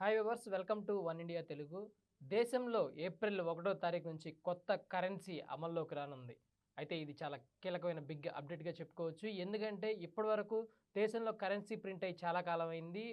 Hi viewers welcome to one India Telugu దేశంలో April ఒకటో తారీఖు నుంచి కొత్త కరెన్సీ అమల్లోకి రానుంది. అయితే ఇది చాలా కీలకమైన బిగ్ అప్డేట్గా చెప్పుకోవచ్చు. ఎందుకంటే ఇప్పటివరకు దేశంలో కరెన్సీ ప్రింట్ అయ్యి చాలా కాలం అయింది.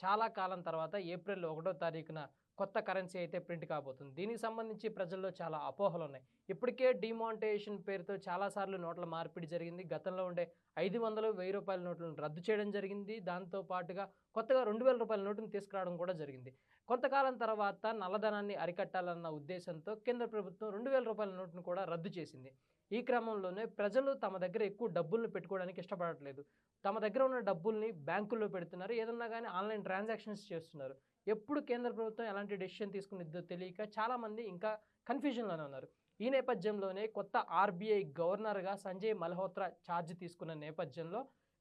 చాలా కాలం తర్వాత ఏప్రిల్ ఒకటో తారీఖున కొత్త కరెన్సీ అయితే ప్రింట్ కాబోతుంది. దీనికి సంబంధించి ప్రజల్లో చాలా అపోహలు ఉన్నాయి ఇప్పటికే డిమానిటైజేషన్ పేరుతో చాలాసార్లు నోట్ల మార్పిడి జరిగింది. గతంలో ఉండే ఐదు వందలు వెయ్యి రూపాయల నోట్లను రద్దు చేయడం జరిగింది. దాంతో పాటుగా కొత్తగా రెండు వేల రూపాయల నోటును తీసుకురావడం కూడా జరిగింది. కొంతకాలం తర్వాత నల్లధనాన్ని అరికట్టాలన్న ఉద్దేశంతో కేంద్ర ప్రభుత్వం రెండు వేల రూపాయల నోటును కూడా రద్దు చేసింది. ఈ క్రమంలోనే ప్రజలు తమ దగ్గర ఎక్కువ డబ్బులను పెట్టుకోవడానికి ఇష్టపడట్లేదు. తమ దగ్గర ఉన్న డబ్బుల్ని బ్యాంకుల్లో పెడుతున్నారు. ఏదన్నా కానీ ఆన్లైన్ ట్రాన్సాక్షన్స్ చేస్తున్నారు. ఎప్పుడు కేంద్ర ప్రభుత్వం ఎలాంటి డెసిషన్ తీసుకునిద్దో తెలియక చాలామంది ఇంకా కన్ఫ్యూజన్లోనే ఉన్నారు. ఈ నేపథ్యంలోనే కొత్త ఆర్బీఐ గవర్నర్గా సంజయ్ మల్హోత్రా ఛార్జ్ తీసుకున్న నేపథ్యంలో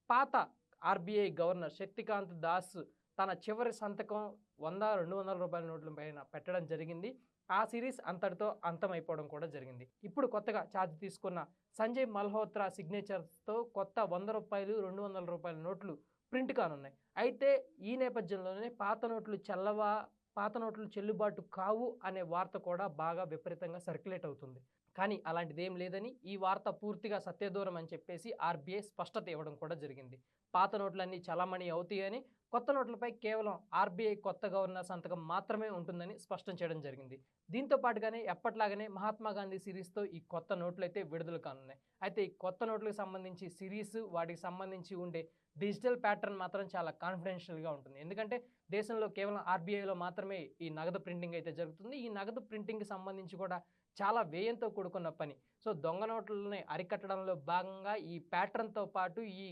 పాత ఆర్బీఐ గవర్నర్ శక్తికాంత్ దాస్ తన చివరి సంతకం వంద రెండు వందల రూపాయల నోట్ల పైన పెట్టడం జరిగింది. ఆ సిరీస్ అంతటితో అంతమైపోవడం కూడా జరిగింది. ఇప్పుడు కొత్తగా ఛార్జ్ తీసుకున్న సంజయ్ మల్హోత్రా సిగ్నేచర్స్తో కొత్త వంద రూపాయలు రెండు వందల రూపాయల నోట్లు ప్రింట్ కానున్నాయి. అయితే ఈ నేపథ్యంలోనే పాత నోట్లు చల్లవా పాత నోట్లు చెల్లుబాటు కావు అనే వార్త కూడా బాగా విపరీతంగా సర్క్యులేట్ అవుతుంది. కానీ అలాంటిది ఏం లేదని ఈ వార్త పూర్తిగా సత్యదూరం అని చెప్పేసి ఆర్బీఐ స్పష్టత ఇవ్వడం కూడా జరిగింది. పాత నోట్లన్నీ చలామణి అవుతాయని కొత్త నోట్లపై కేవలం ఆర్బీఐ కొత్త గవర్నర్ సంతకం మాత్రమే ఉంటుందని స్పష్టం చేయడం జరిగింది. దీంతో పాటుగానే ఎప్పట్లాగానే మహాత్మా గాంధీ సిరీస్తో ఈ కొత్త నోట్లు అయితే విడుదల కానున్నాయి. అయితే ఈ కొత్త నోట్లకు సంబంధించి సిరీస్ వాటికి సంబంధించి ఉండే డిజిటల్ ప్యాటర్న్ మాత్రం చాలా కాన్ఫిడెన్షియల్గా ఉంటుంది. ఎందుకంటే దేశంలో కేవలం ఆర్బీఐలో మాత్రమే ఈ నగదు ప్రింటింగ్ అయితే జరుగుతుంది. ఈ నగదు ప్రింటింగ్కి సంబంధించి కూడా చాలా వ్యయంతో కూడుకున్న పని. సో దొంగ నోట్లని అరికట్టడంలో భాగంగా ఈ ప్యాటర్న్తో పాటు ఈ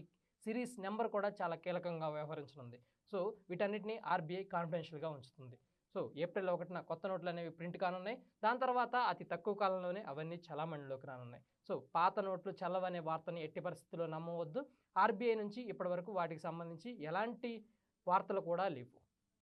సిరీస్ నెంబర్ కూడా చాలా కీలకంగా వ్యవహరించనుంది. సో వీటన్నిటిని ఆర్బీఐ కాన్ఫిడెన్షియల్గా ఉంచుతుంది. సో ఏప్రిల్ ఒకటిన కొత్త నోట్లు అనేవి ప్రింట్ కానున్నాయి. దాని తర్వాత అతి తక్కువ కాలంలోనే అవన్నీ చలామణిలోకి రానున్నాయి. సో పాత నోట్లు చల్లవనే వార్తని ఎట్టి పరిస్థితుల్లో నమ్మవద్దు. ఆర్బీఐ నుంచి ఇప్పటివరకు వాటికి సంబంధించి ఎలాంటి వార్తలు కూడా లేవు.